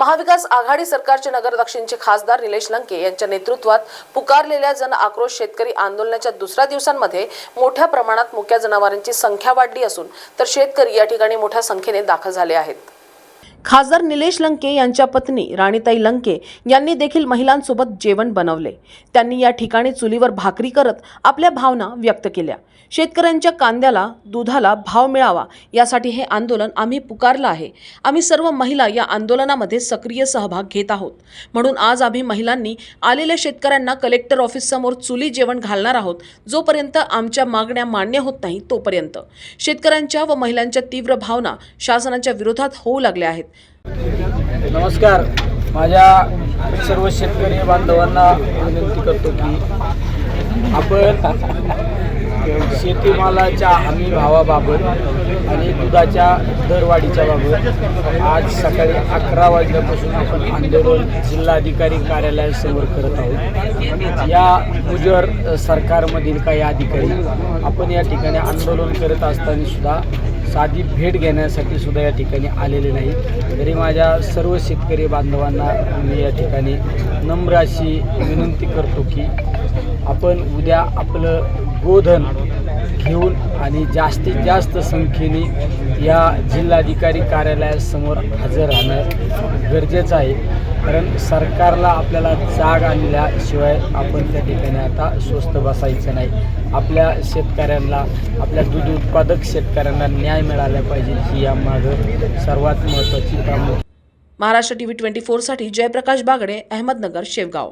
महाविकास आघाडी सरकारचे नगर दक्षिणचे खासदार निलेश लंके यांच्या नेतृत्वात पुकारलेल्या जन आक्रोश शेतकरी आंदोलनाच्या दुसऱ्या दिवसांमध्ये मोठ्या प्रमाणात मुक्या जनावरांची संख्या वाढली असून तर शेतकरी या ठिकाणी मोठ्या संख्येने दाखल झाले आहेत. खासदार निलेश लंके यांच्या पत्नी राणीताई लंके यांनी देखील महिलांसोबत जेवण बनवले. त्यांनी या ठिकाणी चुलीवर भाकरी करत आपल्या भावना व्यक्त केल्या. शेतकऱ्यांच्या कांद्याला दुधाला भाव मिळावा यासाठी हे आंदोलन आम्ही पुकारलं आहे. आम्ही सर्व महिला या आंदोलनामध्ये सक्रिय सहभाग घेत आहोत. म्हणून आज आम्ही महिलांनी आलेल्या शेतकऱ्यांना कलेक्टर ऑफिससमोर चुली जेवण घालणार आहोत जोपर्यंत आमच्या मागण्या मान्य होत नाही तोपर्यंत. शेतकऱ्यांच्या व महिलांच्या तीव्र भावना शासनाच्या विरोधात होऊ लागल्या आहेत. नमस्कार. माझ्या सर्व शेतकरी बांधवांना विनंती करतो की आपण शेतीमालाच्या हमी भावाबाबत आणि दुधाच्या दरवाढीच्या बाबत आज सकाळी अकरा वाजल्यापासून आपण आंदोलन जिल्हाधिकारी कार्यालयासमोर करत आहोत. या गुजर सरकारमधील काही अधिकारी आपण या ठिकाणी आंदोलन करत असताना सुद्धा साधी भेट घेण्यासाठी सुद्धा या ठिकाणी आलेले नाही. तरी माझ्या सर्व शेतकरी बांधवांना मी या ठिकाणी नम्र अशी विनंती करतो की आपण उद्या आपलं गोधन घेऊन आणि जास्तीत जास्त संख्येने या जिल्हाधिकारी कार्यालयासमोर हजर राहणं गरजेचं आहे. कारण सरकारला आपल्याला जाग आणल्याशिवाय आपण त्या ठिकाणी आता स्वस्त बसायचं नाही. आपल्या शेतकऱ्यांना आपल्या दूध उत्पादक शेतकऱ्यांना न्याय मिळाला पाहिजे ही यामागं सर्वात महत्त्वाची प्रामुख्य महाराष्ट्र टीव्ही ट्वेंटी फोरसाठी जयप्रकाश बागडे अहमदनगर शेवगाव.